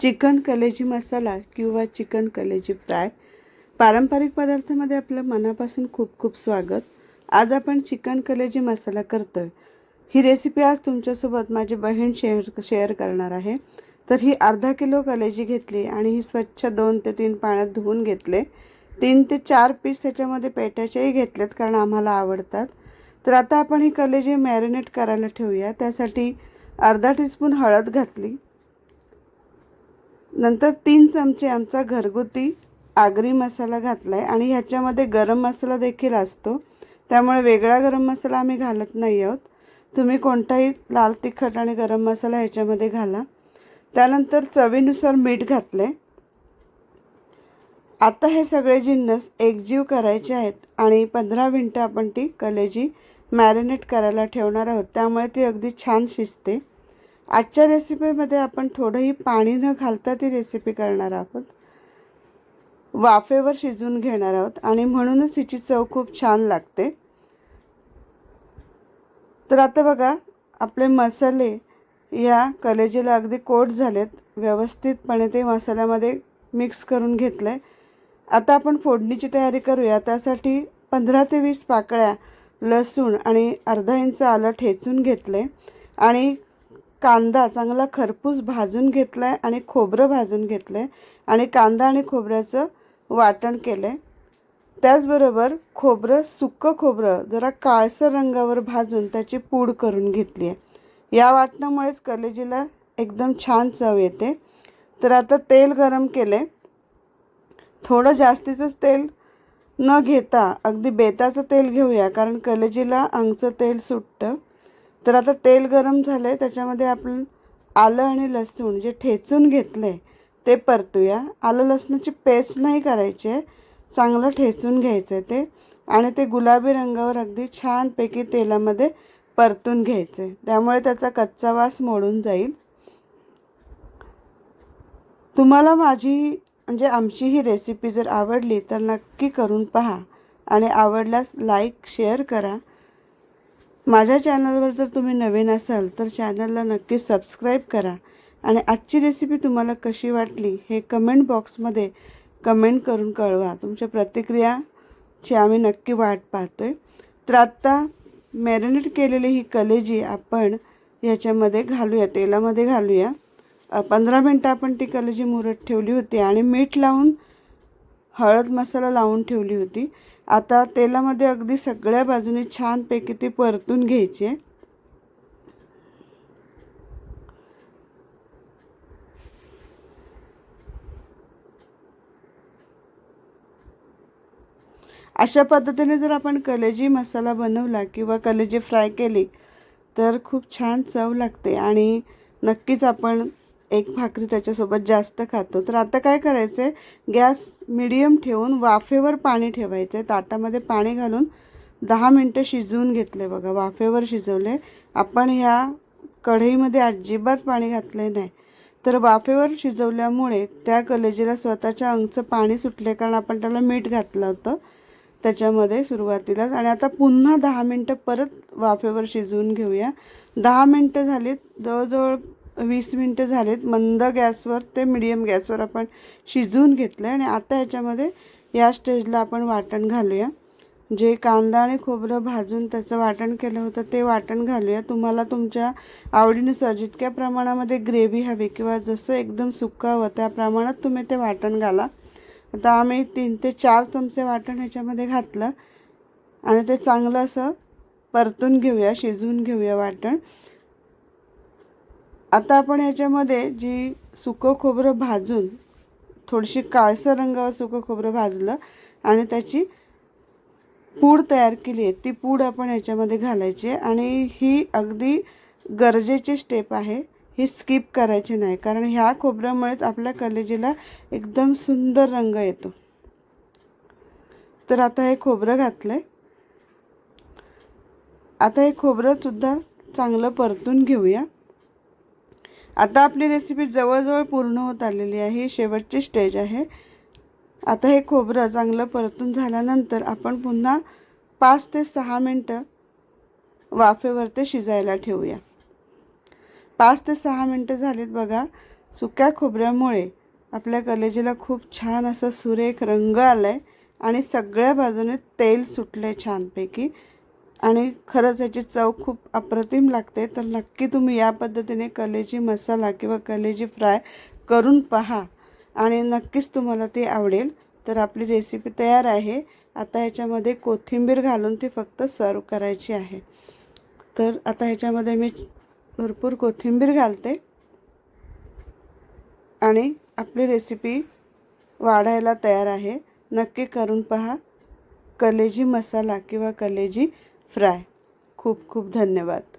Chicken कलेजी मसाला किंवा chicken कलेजी फ्राय. पारंपरिक पदार्थामध्ये आपलं मनापासून खूप खूप स्वागत. आज आपण चिकन कलेजी मसाला करतो आहे ही रेसिपी आज तुमच्यासोबत माझी बहीण शेअर शेअर करणार आहे. तर ही अर्धा किलो कलेजी घेतली आणि ही स्वच्छ दोन ते तीन पाण्यात धुवून घेतले. तीन ते चार पीस त्याच्यामध्ये पेट्याचेही घेतलेत कारण आम्हाला आवडतात. तर आता आपण ही कलेजी मॅरिनेट करायला ठेवूया. त्यासाठी अर्धा टीस्पून हळद घातली. नंतर तीन चमचे आमचा घरगुती आगरी मसाला घातला आहे आणि ह्याच्यामध्ये गरम मसाला देखील असतो. त्यामुळे वेगळा गरम मसाला आम्ही घालत नाही आहोत. तुम्ही कोणताही लाल तिखट आणि गरम मसाला ह्याच्यामध्ये घाला. त्यानंतर चवीनुसार मीठ घातले आता हे सगळे जिन्नस एकजीव करायचे आहेत आणि पंधरा मिनटं आपण ती कलेजी मॅरिनेट करायला ठेवणार आहोत. त्यामुळे ती अगदी छान शिजते. आजच्या रेसिपीमध्ये आपण थोडंही पाणी न घालता ती रेसिपी करणार आहोत. वाफेवर शिजवून घेणार आहोत आणि म्हणूनच तिची चव खूप छान लागते. तर आता बघा आपले मसाले या कलेजीला अगदी कोट झालेत. व्यवस्थितपणे ते मसाल्यामध्ये मिक्स करून घेतलं आहे आता आपण फोडणीची तयारी करूया. त्यासाठी पंधरा ते वीस पाकळ्या लसूण आणि अर्धा इंच आलं ठेचून घेतले आणि कांदा चांगला खरपूस भाजून घेतला आहे आणि खोबरं भाजून घेतलं आहे आणि कांदा आणि खोबऱ्याचं वाटण केलं आहे त्याचबरोबर खोबरं सुक्कं खोबरं जरा काळसर रंगावर भाजून त्याची पूड करून घेतली आहे या वाटणामुळेच कलेजीला एकदम छान चव येते. तर आता तेल गरम केले थोडं जास्तीचंच तेल न घेता अगदी बेताचं तेल घेऊया कारण कलेजीला अंगचं तेल सुटतं. तर आता तेल गरम झालं आहे त्याच्यामध्ये आपण आलं आणि लसूण जे ठेचून घेतलं आहे ते परतूया. आलं लसणाची पेस्ट नाही करायची आहे चांगलं ठेचून घ्यायचं आहे ते. आणि ते गुलाबी रंगावर अगदी छानपैकी तेलामध्ये परतून घ्यायचं आहे त्यामुळे त्याचा कच्चा वास मोडून जाईल. तुम्हाला माझी म्हणजे आमची ही रेसिपी जर आवडली तर नक्की करून पहा. आणि आवडल्यास लाईक शेअर करा. माझ्या चॅनलवर जर तुम्ही नवीन असाल तर चॅनलला नक्की सबस्क्राईब करा. आणि आजची रेसिपी तुम्हाला कशी वाटली हे कमेंट बॉक्समध्ये कमेंट करून कळवा. तुमच्या प्रतिक्रियाची आम्ही नक्की वाट पाहतो आहे तर आत्ता मॅरिनेट केलेली ही कलेजी आपण ह्याच्यामध्ये घालूया तेलामध्ये घालूया. पंधरा मिनटं आपण ती कलेजी मुरत ठेवली होती आणि मीठ लावून हळद मसाला लावून ठेवली होती. आता तेलामध्ये अगदी सगळ्या बाजूने छानपैकी ती परतून घ्यायची. आहे अशा पद्धतीने जर आपण कलेजी मसाला बनवला किंवा कलेजी फ्राय केली तर खूप छान चव लागते आणि नक्कीच आपण एक भाकरी त्याच्यासोबत जास्त खातो. तर आता काय करायचं आहे गॅस मिडियम ठेवून वाफेवर पाणी ठेवायचं आहे ताटामध्ये पाणी घालून दहा मिनटं शिजवून घेतले बघा. वाफेवर शिजवले आपण ह्या कढईमध्ये अजिबात पाणी घातले नाही. तर वाफेवर शिजवल्यामुळे त्या कलेजीला स्वतःच्या अंगचं पाणी सुटले कारण आपण त्याला मीठ घातलं होतं. त्याच्यामध्ये सुरुवातीलाच. आणि आता पुन्हा दहा मिनटं परत वाफेवर शिजवून घेऊया. दहा मिनटं झालीत. जवळजवळ वीस मिनटं झालेत. मंद गॅसवर ते मिडियम गॅसवर आपण शिजवून घेतलं आहे आणि आता याच्यामध्ये या स्टेजला आपण वाटण घालूया. जे कांदा आणि खोबरं भाजून त्याचं वाटण केलं होतं ते वाटण घालूया. तुम्हाला तुमच्या आवडीनुसार जितक्या प्रमाणामध्ये ग्रेव्ही हवी किंवा जसं एकदम सुक्का हवं त्या प्रमाणात तुम्ही ते वाटण घाला. आता आम्ही तीन ते चार चमचे वाटण ह्याच्यामध्ये घातलं आणि ते चांगलं असं परतून घेऊया शिजवून घेऊया वाटण. आता आपण ह्याच्यामध्ये जी सुकं खोबरं भाजून थोडीशी काळसर रंगावर सुकं खोबरं भाजलं आणि त्याची पूड तयार केली आहे ती पूड आपण ह्याच्यामध्ये घालायची आहे. आणि ही अगदी गरजेची स्टेप आहे ही स्किप करायची नाही कारण ह्या खोबऱ्यामुळेच आपल्या कलेजीला एकदम सुंदर रंग येतो. तर आता हे खोबरं घातलं आहे आता हे खोबरंसुद्धा चांगलं परतून घेऊया. आता आपली रेसिपी जवळजवळ पूर्ण होत आलेली आहे. ही शेवटची स्टेज आहे. आता हे खोबरं चांगलं परतून झाल्यानंतर आपण पुन्हा पाच ते सहा मिनटं वाफेवर ते शिजायला ठेवूया. पाच ते सहा मिनटं झालीत बघा सुक्या खोबऱ्यामुळे आपल्या कलेजीला खूप छान असा सुरेख रंग आला आहे आणि सगळ्या बाजूने तेल सुटलं आहे छानपैकी. आणि खरंच याची चव खूप अप्रतिम लागते. तर नक्की तुम्ही या पद्धतीने कलेजी मसाला किंवा कलेजी फ्राय करून पहा. आणि नक्कीच तुम्हाला ती आवडेल. तर आपली रेसिपी तयार आहे. आता ह्याच्यामध्ये कोथिंबीर घालून ती फक्त सर्व करायची आहे. तर आता ह्याच्यामध्ये मी भरपूर कोथिंबीर घालते. आणि आपली रेसिपी वाढायला तयार आहे. नक्की करून पहा. कलेजी मसाला किंवा कलेजी फ्राय. खूप खूप धन्यवाद.